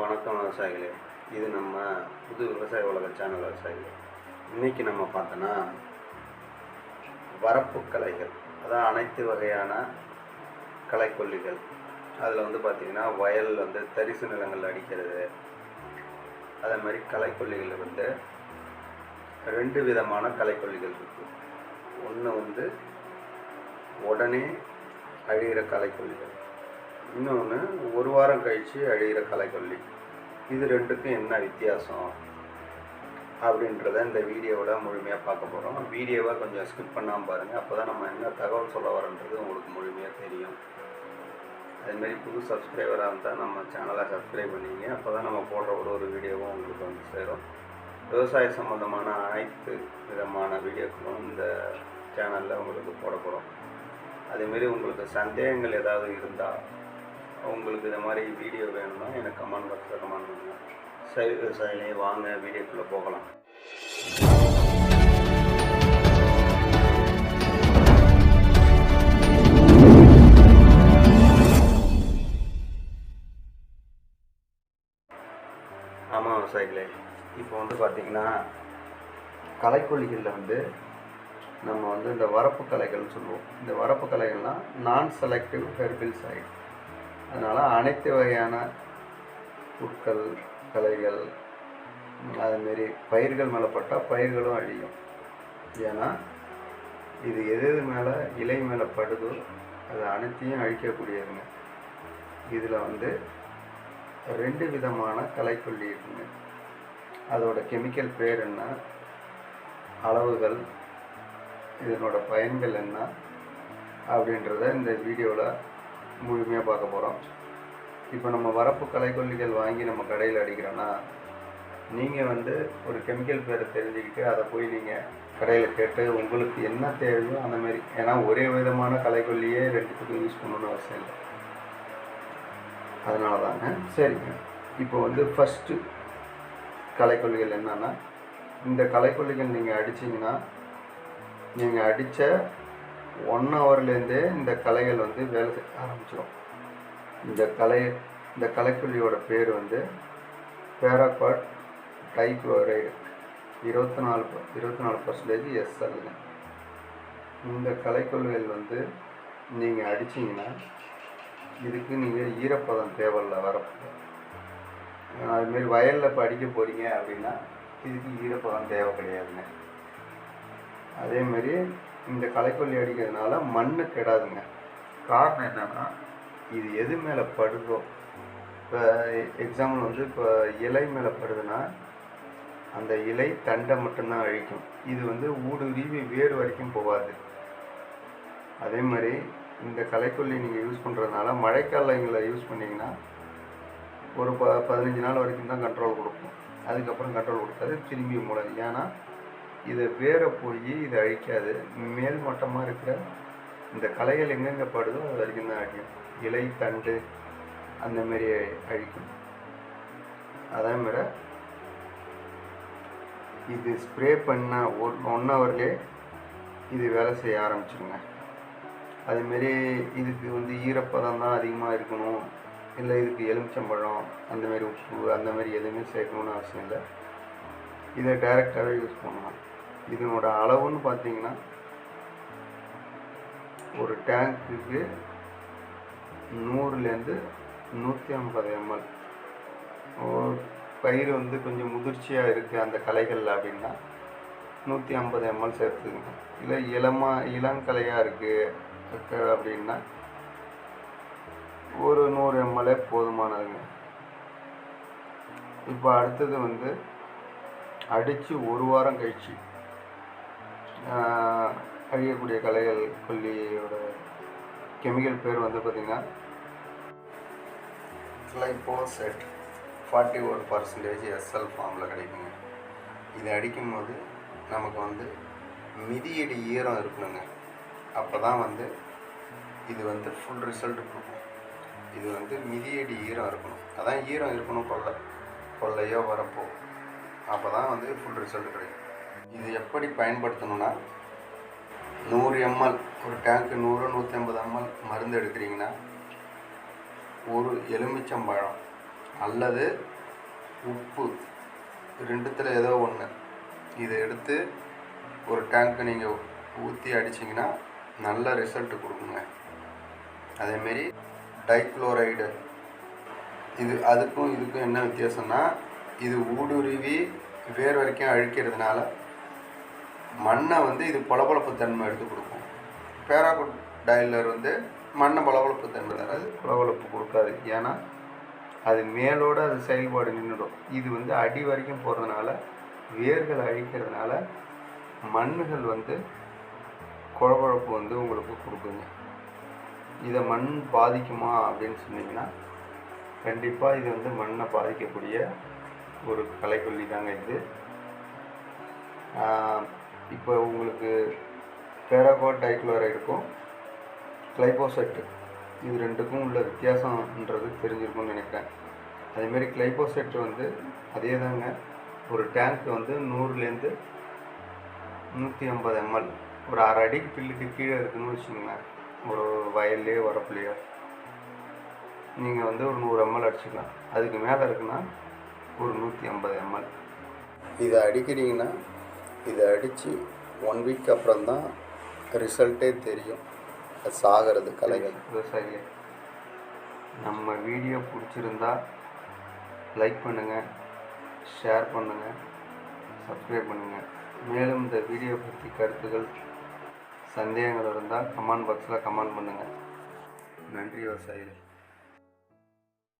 வணக்கம் விவசாயிகளே. இது நம்ம புது விவசாய உலக சேனல் விவசாயிகளே. இன்னைக்கு நம்ம பார்த்தோன்னா வரப்பு கலைகள் அதான் அனைத்து வகையான களைக்கொல்லிகள். அதில் வந்து பார்த்திங்கன்னா வயல் வந்து தரிசு நிலங்கள் அடிக்கிறது. அதே மாதிரி களைக்கொல்லிகள் வந்து ரெண்டு விதமான களைக்கொல்லிகள் இருக்குது ஒன்று வந்து உடனே அழிகிற களைக்கொல்லிகள். இன்னொன்று ஒரு வாரம் கழித்து அழிகிற களைக்கொல்லி இது ரெண்டுக்கும் என்ன வித்தியாசம்? அப்படின்றத இந்த வீடியோவோட முழுமையாக பார்க்க போகிறோம் வீடியோவை கொஞ்சம் ஸ்கிப் பண்ணாமல் பாருங்கள் அப்போ தான் நம்ம என்ன தகவல் சொல்ல வரன்றது உங்களுக்கு முழுமையாக தெரியும். அதுமாரி புது சப்ஸ்கிரைபராக இருந்தால் நம்ம சேனலை சப்ஸ்கிரைப் பண்ணிங்க. அப்போ தான் நம்ம போடுற ஒரு ஒரு வீடியோவும் உங்களுக்கு வந்து சேரும். விவசாய சம்மந்தமான அனைத்து விதமான வீடியோக்களும் இந்த சேனலில் உங்களுக்கு போட போகிறோம் அதேமாரி உங்களுக்கு சந்தேகங்கள் ஏதாவது இருந்தால் உங்களுக்கு இந்த மாதிரி வீடியோ வேணும்னா எனக்கு கமெண்ட் பாக்ஸில் கமெண்ட் பண்ணுங்கள் சரி விவசாயிலே வாங்க வீடியோக்குள்ளே போகலாம். ஆமாம் விவசாயிகளே இப்போ வந்து பார்த்திங்கன்னா கலைக்கொல்லிகளில் வந்து நம்ம வந்து இந்த வரப்பு கலைகள்னு சொல்லுவோம். இந்த வரப்பு கலைகள்லாம் நான் செலக்டிவ் ஹெர்பில்சைட் அதனால் அனைத்து வகையான புற்கள் களைகள் அதுமாரி பயிர்கள் மேலே பட்டால் பயிர்களும் அழியும். ஏன்னா இது எது எது மேலே இலை மேலே படுதோ அது அனைத்தையும் அழிக்கக்கூடியதுங்க. இதில் வந்து ரெண்டு விதமான கலைக்கொல்லி இருக்குங்க. அதோட கெமிக்கல் பேர் என்ன? அளவுகள் இதனோட பயன்கள் என்ன? அப்படின்றத இந்த வீடியோவில் முழுமையாக பார்க்க போகிறோம் இப்போ நம்ம வரப்பு கலைக்கொல்லிகள் வாங்கி நம்ம கடையில் அடிக்கிறோன்னா நீங்கள் வந்து ஒரு கெமிக்கல் பேரை தெரிஞ்சுக்கிட்டு அதை போய் நீங்கள் கடையில் கேட்டு உங்களுக்கு என்ன தேவையோ அந்த மாதிரி. ஏன்னா ஒரே விதமான கலைக்கொல்லியே ரெண்டுத்துக்கும் யூஸ் பண்ணணும்னு அவசியம் இல்லை. அதனால தாங்க சரிங்க. இப்போ வந்து ஃபஸ்ட்டு கலைக்கொல்லிகள் என்னென்னா இந்த கலைக்கொல்லிகள் நீங்கள் அடிச்சிங்கன்னா நீங்கள் அடித்த ஒன் ஹவர்லேருந்தே இந்த கலைகள் வந்து வேலை செய்ய ஆரம்பிச்சிடும் இந்த கலை இந்த களைக்கொல்லியோட பேர் வந்து பேராகாட் டைக்ளோரைடு இருபத்தி நாலு இருபத்தி நாலு பர்சன்டேஜ் எஸ்எல்ங்க இந்த களைக்கொல்லிகள் வந்து நீங்கள் அடிச்சிங்கன்னா இதுக்கு நீங்கள் ஈரப்பதம் தேவையில்ல வரப்போ அதுமாரி வயலில் இப்போ அடிக்க போகிறீங்க அப்படின்னா இதுக்கு ஈரப்பதம் தேவை கிடையாதுங்க. அதேமாரி இந்த களைக்கொல்லி அடிக்கிறதுனால மண் கெடாதுங்க. காரணம் என்னென்னா இது எது மேலே படுதோ? இப்போ எக்ஸாம்பிள் வந்து இப்போ இலை மேலே படுதுன்னா அந்த இலை தண்டை மட்டும்தான் அழிக்கும். இது வந்து ஊடுருவி வேர் வரைக்கும் போகாது. அதே மாதிரி இந்த களைக்கொல்லி நீங்கள் யூஸ் பண்ணுறதுனால மழைக்காலங்களில் யூஸ் பண்ணிங்கன்னா ஒரு ப பதினஞ்சு நாள் வரைக்கும் தான் கண்ட்ரோல் கொடுக்கும். அதுக்கப்புறம் கண்ட்ரோல் கொடுக்காது திரும்பி மூடாது. ஏன்னா இதை வேற போய் இதை அழிக்காது. மேல் மட்டமாக இருக்கிற இந்த களைகள் எங்கெங்கே படுதோ அது வரைக்கும் தான் அழிக்கும் இலை தண்டு அந்த மாதிரி அழிக்கும். அதே மாதிரி இது ஸ்ப்ரே பண்ண ஒரு ஒன் ஹவர்லேயே இது வேலை செய்ய ஆரம்பிச்சிருங்க. அதுமாரி இதுக்கு வந்து ஈரப்பதம் தான் அதிகமாக இருக்கணும். இல்லை இதுக்கு எலுமிச்சம்பழம் அந்தமாரி உப்பு அந்தமாரி எதுவுமே சேர்க்கணும்னு அவசியம் இல்லை. இதை டைரெக்டாகவே யூஸ் பண்ணலாம். இதனோட அளவுன்னு பார்த்தீங்கன்னா ஒரு டேங்க்குக்கு நூறுலேருந்து நூற்றி ஐம்பது எம்எல் பயிர் வந்து கொஞ்சம் முதிர்ச்சியாக இருக்குது அந்த களைகளில் அப்படின்னா நூற்றி ஐம்பது எம்எல் சேர்த்துக்கங்க. இல்லை இளமா இளங்கலையாக இருக்குது அப்படின்னா ஒரு நூறு எம்எல்ஏ போதுமானதுங்க. இப்போ அடுத்தது வந்து அடித்து ஒரு வாரம் கழிச்சு அழியக்கூடிய கலைகள் கொல்லியோட கெமிக்கல் பேர் வந்து பார்த்திங்கன்னா glyphosate forty one percentage S L ஃபார்மில் கிடைக்குங்க. இது அடிக்கும்போது நமக்கு வந்து மிதியடி ஈரம் இருக்கணுங்க. அப்போ தான் வந்து இது வந்து ஃபுல் ரிசல்ட் கொடுக்கும். இது வந்து மிதியடி ஈரம் இருக்கணும். அதான் ஈரம் இருக்கணும் கொள்ளை கொள்ளையோ வரப்போ. அப்போ தான் வந்து ஃபுல் ரிசல்ட் கிடைக்கும். இது எப்படி பயன்படுத்தணும்னா நூறு எம்எல் ஒரு டேங்க்கு நூறு நூற்றி ஐம்பது எம்எல் மருந்து எடுக்கிறீங்கன்னா ஒரு எலுமிச்சம்பழம் அல்லது உப்பு ரெண்டுத்தில் ஏதோ ஒன்று இதை எடுத்து ஒரு டேங்க்கு நீங்கள் ஊற்றி அடிச்சிங்கன்னா நல்ல ரிசல்ட் கொடுக்குங்க. அதேமாரி டைக்ளோரைடு இது அதுக்கும் இதுக்கும் என்ன வித்தியாசம்னா இது ஊடுருவி வேர் வரைக்கும் அழிக்கிறதுனால மண்ணை வந்து இது பளபளப்பு தன்மை எடுத்து கொடுக்கும். பேராகுட் டைலர் வந்து மண்ணை பளபளப்பு தன்மை தராது பளபளப்பு கொடுக்காது. ஏன்னா அது மேலோடு அது செயல்பாடு நின்றுடும். இது வந்து அடி வரைக்கும் போகிறதுனால வேர்கள் அழிக்கிறதுனால மண்ணுகள் வந்து குழகுழப்பு வந்து உங்களுக்கு கொடுக்குங்க. இதை மண் பாதிக்குமா அப்படின்னு சொன்னீங்கன்னா கண்டிப்பாக இது வந்து மண்ணை பாதிக்கக்கூடிய ஒரு கலைக்கொல்லி தாங்க இது. இப்போ உங்களுக்கு பேராகோட் டைக்ளோரைடுக்கும் கிளைபோசெட்டு இது ரெண்டுக்கும் உள்ள வித்தியாசம்ன்றது தெரிஞ்சிருக்கும்னு நினைக்கிறேன். அதேமாரி கிளைபோசெட் வந்து அதே தாங்க. ஒரு டேங்க் வந்து நூறுலேருந்து நூற்றி ஐம்பது எம்எல் ஒரு அரை அடி பில்லுக்கு கீழே இருக்குன்னு வச்சுக்கோங்களேன் ஒரு வயல்லையோ வரப்புலையோ. நீங்கள் வந்து ஒரு நூறு எம்எல் அடிச்சுக்கலாம். அதுக்கு மேலே இருக்குன்னா ஒரு நூற்றி ஐம்பது எம்எல் இதை அடிக்கிறீங்கன்னா இதை அடித்து ஒன் வீக் அப்புறம் தான் ரிசல்ட்டே தெரியும். அது சாகிறது கலைகள். விவசாயிகள் நம்ம வீடியோ பிடிச்சிருந்தா லைக் பண்ணுங்கள் ஷேர் பண்ணுங்கள் சப்ஸ்கிரைப் பண்ணுங்கள் மேலும் இந்த வீடியோ பற்றி கருத்துக்கள் சந்தேகங்கள் இருந்தால் கமெண்ட் பாக்ஸில் கமெண்ட் பண்ணுங்கள் நன்றி விவசாயிகள்.